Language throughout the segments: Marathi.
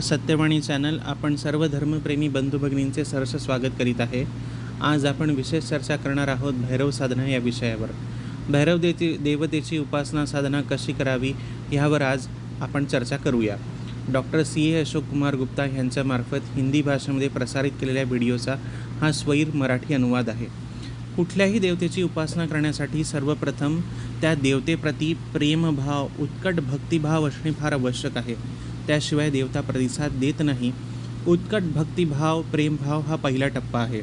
सत्यवाणी चॅनल आपण सर्व धर्मप्रेमी बंधू भगिनींचे सरस स्वागत करीत आहे. आज आपण विशेष चर्चा करणार आहोत भैरव साधना या विषयावर. भैरव देती देवतेची उपासना साधना कशी करावी ह्यावर आज आपण चर्चा करूया. Doctor C A Ashok Kumar Gupta यांच्यामार्फत हिंदी भाषेमध्ये प्रसारित केलेल्या व्हिडिओचा हा स्वैर मराठी अनुवाद आहे. कुठल्याही देवतेची उपासना करण्यासाठी सर्वप्रथम त्या देवतेप्रती प्रेमभाव उत्कट भक्तिभाव असणे फार आवश्यक आहे. त्याशिवाय देवता प्रतिसाद देत नाही. उत्कट भक्तिभाव प्रेमभाव हा पहिला टप्पा आहे.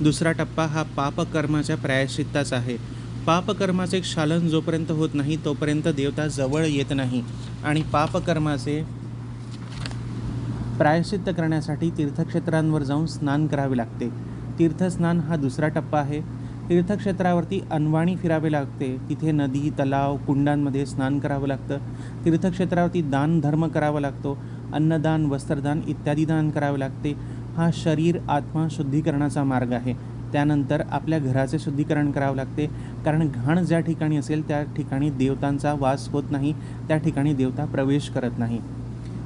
दुसरा टप्पा हा पापकर्माच्या प्रायश्चित्ताच आहे. पापकर्माचे क्षालन जोपर्यंत होत नाही तोपर्यंत देवता जवळ येत नाही आणि पापकर्माचे प्रायश्चित्त करण्यासाठी तीर्थक्षेत्रांवर जाऊन स्नान करावे लागते. तीर्थस्नान हा दुसरा टप्पा आहे. तीर्थक्षेत्रावरती अनवाणी फिरावे लागते. तिथे नदी तलाव कुंडांमध्ये स्नान करावं लागतं. तीर्थक्षेत्रावरती दान धर्म करावा लागतो. अन्नदान वस्त्रदान इत्यादी दान करावे लागते. हा शरीर आत्मा शुद्धीकरणाचा मार्ग आहे. त्यानंतर आपल्या घराचे शुद्धीकरण करावं लागते. कारण घाण ज्या ठिकाणी असेल त्या ठिकाणी देवतांचा वास होत नाही. त्या ठिकाणी देवता प्रवेश करत नाही.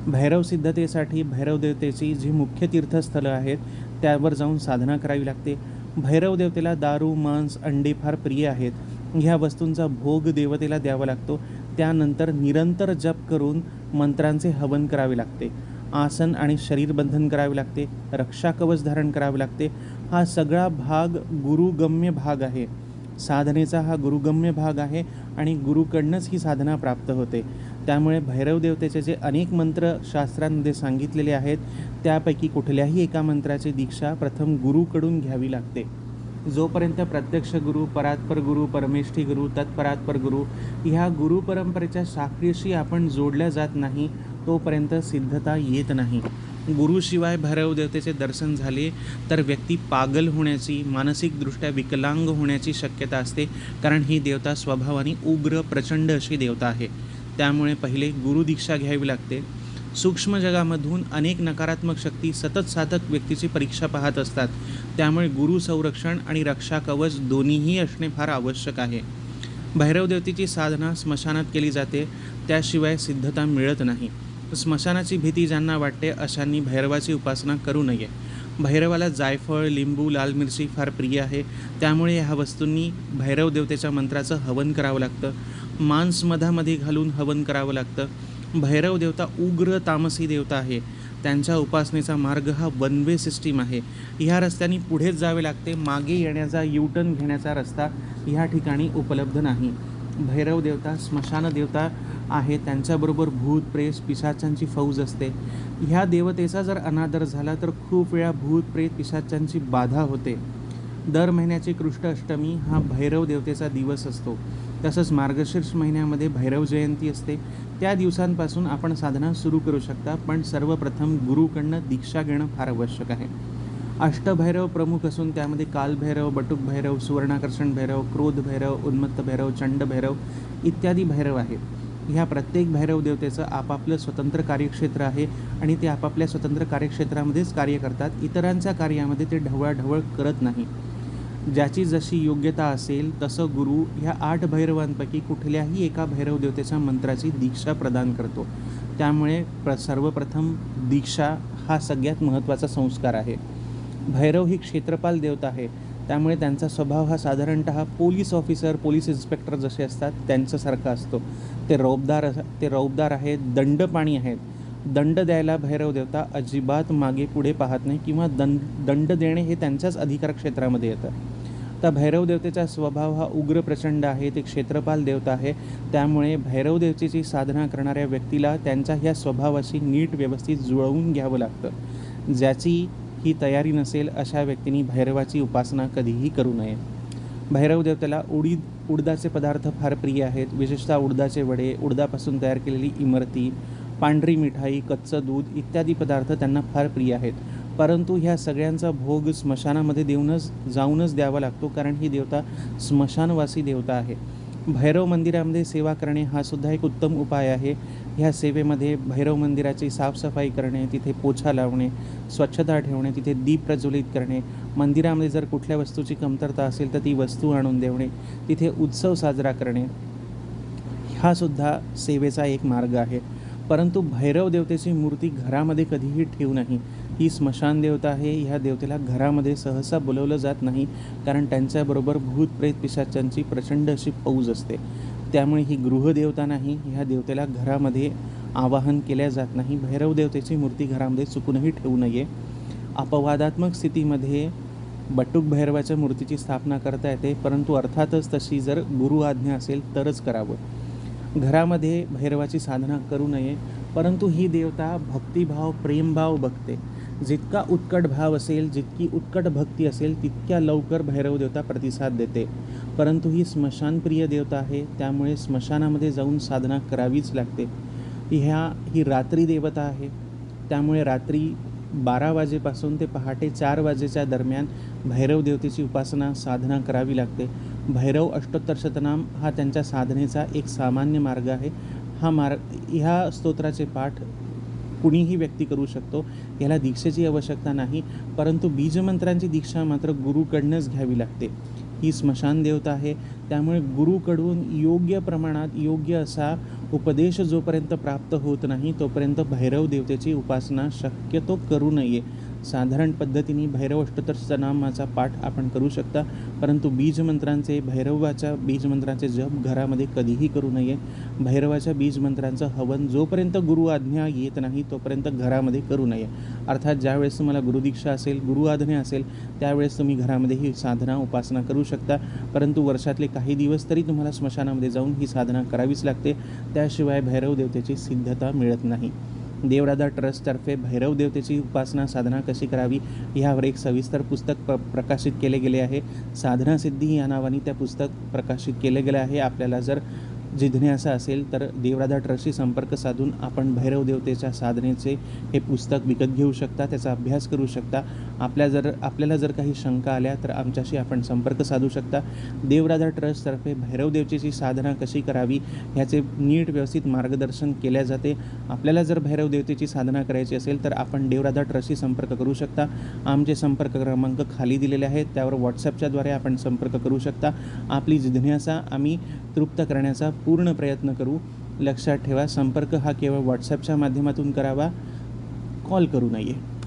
भैरव सिद्धतेसाठी भैरव देवतेची जी मुख्य तीर्थस्थळं आहेत त्यावर जाऊन साधना करावी लागते. भैरव देवतेला दारू मांस अंडे फार प्रिय आहेत. ह्या वस्तूंचा भोग देवतेला द्यावा लागतो. त्यानंतर निरंतर जप करून मंत्रांचे हवन करावे लागते. आसन आणि शरीर बंधन करावे लागते. रक्षा कवच धारण करावे लागते. हा सगळा भाग गुरुगम्य भाग आहे. साधनेचा हा गुरुगम्य भाग आहे आणि गुरुकडनंच ही साधना प्राप्त होते. त्यामुळे भैरव देवतेचे जे अनेक मंत्र शास्त्रांमध्ये सांगितलेले आहेत त्यापैकी कुठल्याही एका मंत्राची दीक्षा प्रथम गुरुकडून घ्यावी लागते. जोपर्यंत प्रत्यक्ष गुरु परात्पर गुरु परमेष्ठी गुरु तत्परात्पर गुरु ह्या गुरु परंपरेच्या साखळीशी आपण जोडल्या जात नाही तोपर्यंत सिद्धता येत नाही. गुरुशिवाय भैरव देवतेचे दर्शन झाले तर व्यक्ती पागल होण्याची मानसिकदृष्ट्या विकलांग होण्याची शक्यता असते कारण ही देवता स्वभावाने उग्र प्रचंड अशी देवता आहे. त्यामुळे पहिले गुरुदीक्षा घ्यावी लागते. सूक्ष्म जगामधून अनेक नकारात्मक शक्ती सतत साधक व्यक्तीची परीक्षा पाहत असतात. त्यामुळे गुरु संरक्षण आणि रक्षा कवच दोन्हीही असणे फार आवश्यक आहे. भैरव देवतेची साधना स्मशानात केली जाते. त्याशिवाय सिद्धता मिळत नाही. स्मशानाची भीती ज्यांना वाटते अशांनी भैरवाची उपासना करू नये. भैरवाला जायफळ लिंबू लाल मिरची फार प्रिय आहे. त्यामुळे ह्या वस्तूंनी भैरव देवतेच्या मंत्राचं हवन करावं लागतं. मांस मधामध्ये घालून हवन करावं लागतं. भैरव देवता उग्र तामसी देवता आहे. त्यांच्या उपासनेचा मार्ग हा वन वे सिस्टीम आहे. ह्या रस्त्याने पुढेच जावे लागते मागे येण्याचा यूटर्न घेण्याचा रस्ता ह्या ठिकाणी उपलब्ध नाही. भैरव देवता स्मशान देवता आहे त्यांच्याबरोबर भूत प्रेत पिशाचांची फौज असते. ह्या देवतेचा जर अनादर झाला तर खूप वेळा भूत प्रेत पिशाचांची बाधा होते. दर महिन्याची कृष्ण अष्टमी हा भैरव देवतेचा दिवस असतो. तसंच मार्गशीर्ष महिन्यामध्ये भैरव जयंती असते. त्या दिवसांपासून आपण साधना सुरू करू शकता पण सर्वप्रथम गुरुकडनं दीक्षा घेणं फार आवश्यक आहे. अष्टभैरव प्रमुख असून त्यामध्ये कालभैरव बटुक भैरव सुवर्णाकर्षण भैरव क्रोध भैरव उन्मत्त भैरव चंड भैरव इत्यादी भैरव आहेत. ह्या प्रत्येक भैरव देवतेचं आपापलं स्वतंत्र कार्यक्षेत्र आहे आणि ते आपापल्या स्वतंत्र कार्यक्षेत्रामध्येच कार्य करतात. इतरांच्या कार्यामध्ये ते ढवळाढवळ करत नाही. ज्याची जशी योग्यता असेल तसं गुरु ह्या आठ भैरवांपैकी कुठल्याही एका भैरव देवतेच्या मंत्राची दीक्षा प्रदान करतो. त्यामुळे प्र सर्वप्रथम दीक्षा हा सगळ्यात महत्त्वाचा संस्कार आहे. भैरव ही क्षेत्रपाल देवता आहे. त्यामुळे त्यांचा स्वभाव हा साधारणतः पोलीस ऑफिसर पोलीस इन्स्पेक्टर जसे असतात त्यांच्यासारखा असतो. ते रौबदार ते रौबदार आहेत दंडपाणी आहेत. दंड द्यायला भैरव देवता अजिबात मागे पुढे पाहत नाही किंवा दंड दंड देणे हे त्यांच्याच अधिकार क्षेत्रामध्ये येतं. तर भैरव देवतेचा स्वभाव हा उग्र प्रचंड आहे ते क्षेत्रपाल देवता आहे. त्यामुळे भैरव देवतेची साधना करणाऱ्या व्यक्तीला त्यांच्या ह्या स्वभावाशी नीट व्यवस्थित जुळवून घ्यावं लागतं. ज्याची ही तयारी नसेल अशा व्यक्तींनी भैरवाची उपासना कधीही करू नये. भैरव देवतेला उडीद उडदाचे पदार्थ फार प्रिय आहेत. विशेषतः उडदाचे वडे उडदापासून तयार केलेली इमरती पांढरी मिठाई कच्चं दूध इत्यादी पदार्थ त्यांना फार प्रिय आहेत. परंतु ह्या सगळ्यांचा भोग स्मशानामध्ये देऊनच जाऊनच द्यावा लागतो कारण ही देवता स्मशानवासी देवता आहे भैरव मंदिरामध्ये सेवा करणे हा सुद्धा एक उत्तम उपाय आहे. ह्या सेवेमध्ये भैरव मंदिराची साफसफाई करणे तिथे पोछा लावणे स्वच्छता ठेवणे तिथे दीप प्रज्वलित करणे मंदिरामध्ये जर कुठल्या वस्तूची कमतरता असेल तर ती वस्तू आणून देणे तिथे उत्सव साजरा करणे हा सुद्धा सेवेचा एक मार्ग आहे. परंतु भैरव देवतेची मूर्ती घरामध्ये कधीही ठेवू नाही ही स्मशान देवता आहे. ह्या देवतेला घरामध्ये सहसा बोलवलं जात नाही. कारण त्यांच्याबरोबर भूत प्रेत पिशाचांची प्रचंड अशी फौज असते. त्यामुळे ही गृहदेवता नाही. ह्या देवतेला घरामध्ये आवाहन केल्या जात नाही. भैरव देवतेची मूर्ती घरामध्ये चुकूनही ठेवू नये. अपवादात्मक स्थितीमध्ये बटूक भैरवाच्या मूर्तीची स्थापना करता येते. परंतु अर्थातच तशी जर गुरु आज्ञा असेल तरच करावं. घरामध्ये भैरवाची साधना करू नये. परंतु ही देवता भक्तिभाव प्रेमभाव बघते. जितका उत्कट भाव असेल जितकी उत्कट भक्ती असेल तितक्या लवकर भैरव देवता प्रतिसाद देते. परंतु ही स्मशानप्रिय देवता आहे त्यामुळे स्मशानामध्ये जाऊन साधना करावीच लागते. ह्या ही रात्री देवता आहे. त्यामुळे रात्री बारा वाजेपासून ते पहाटे चार वाजेच्या दरम्यान भैरव देवतेची उपासना साधना करावी लागते. भैरव अष्टोत्तर शतनाम हा त्यांच्या साधनेचा एक सामान्य मार्ग आहे. हा मार्ग ह्या स्तोत्राचे पाठ कुणीही व्यक्ती करू शकतो याला दीक्षेची आवश्यकता नाही. परंतु बीजमंत्रांची दीक्षा मात्र गुरुकडनंच घ्यावी लागते. ही स्मशान देवता आहे. त्यामुळे गुरुकडून योग्य प्रमाणात योग्य असा उपदेश जोपर्यंत प्राप्त होत नाही तोपर्यंत भैरव देवतेची उपासना शक्यतो करू नये. साधारण पद्धतीने भैरव अष्टोत्तर पाठ आपण करू शकता. परंतु बीजमंत्रांचे भैरवाच्या बीजमंत्रांचे जप घरामध्ये कधीही करू नये. भैरवाच्या बीजमंत्रांचं हवन जोपर्यंत गुरु आज्ञा येत नाही तोपर्यंत घरामध्ये करू नये. अर्थात ज्यावेळेस तुम्हाला गुरुदीक्षा असेल गुरु आज्ञा असेल त्यावेळेस तुम्ही घरामध्ये ही साधना उपासना करू शकता. परंतु वर्षातले काही दिवस तरी तुम्हाला स्मशानामध्ये जाऊन ही साधना करावीच लागते. त्याशिवाय भैरव देवतेची सिद्धता मिळत नाही. देवराधा ट्रस्टतर्फे भैरव देवतेची उपासना साधना कशी करावी ह्यावर एक सविस्तर पुस्तक प प्रकाशित केले गेले आहे. साधना सिद्धी या नावाने त्या पुस्तक प्रकाशित केले गेले आहे. आपल्याला जर जिज्ञासा असेल तर देवराधा ट्रस्टशी संपर्क साधून आपण भैरव देवतेच्या साधनेचे हे पुस्तक विकत घेऊ शकता त्याचा अभ्यास करू शकता. आपल्या जर आपल्याला जर काही शंका आल्या तर आमच्याशी आपण संपर्क साधू शकता. देवराधा ट्रस्टतर्फे भैरव देवतेची साधना कशी करावी ह्याचे नीट व्यवस्थित मार्गदर्शन केल्या जाते. आपल्याला जर भैरव देवतेची साधना करायची असेल तर आपण देवराधा ट्रस्टशी संपर्क करू शकता. आमचे संपर्क क्रमांक खाली दिलेले आहेत त्यावर व्हॉट्सअपच्याद्वारे आपण संपर्क करू शकता. आपली जिज्ञासा आम्ही तृप्त करण्याचा पूर्ण प्रयत्न करू. लक्षात ठेवा संपर्क हा केवळ व्हॉट्सअपच्या माध्यमातून करावा. कॉल करू नये.